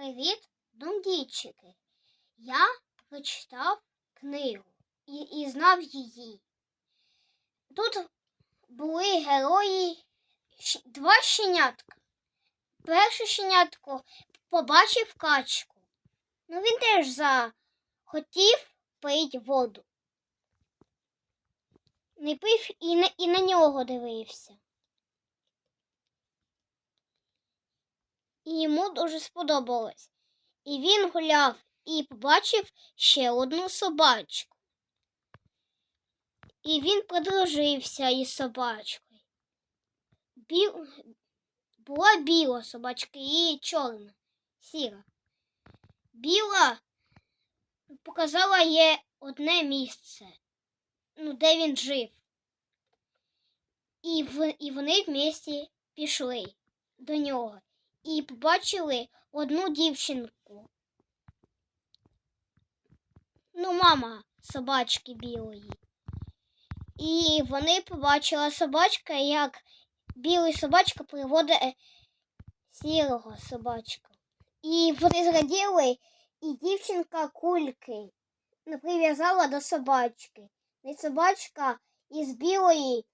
Привіт, дондійчики. Я прочитав книгу і, і знав її. Тут були герої два щенятка. Перше щенятко побачив качку. Ну він теж захотів пити воду. Не пив і на, і на нього дивився. І йому дуже сподобалось. І він гуляв і побачив ще одну собачку. І він подружився із собачкою. Біл... Була біла собачка і чорна, сіра. Біла показала їй одне місце, ну, де він жив. І, в... і вони вместе пішли до нього і побачили одну дівчинку. Ну, мама собачки білої. І вони побачили собачка, як білий собачка приводить е, сірого собачка. І вони зраділи, і дівчинка кульки не прив'язала до собачки. І собачка із білої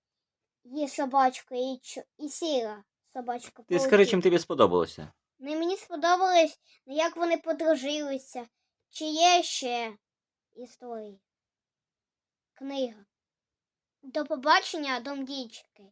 є собачка і, і сіра собачка. Ти скажи, чим тобі сподобалося? Ну, мені сподобалось, ну, як вони подружилися. Чи є ще історії? Книга. До побачення, домдічки.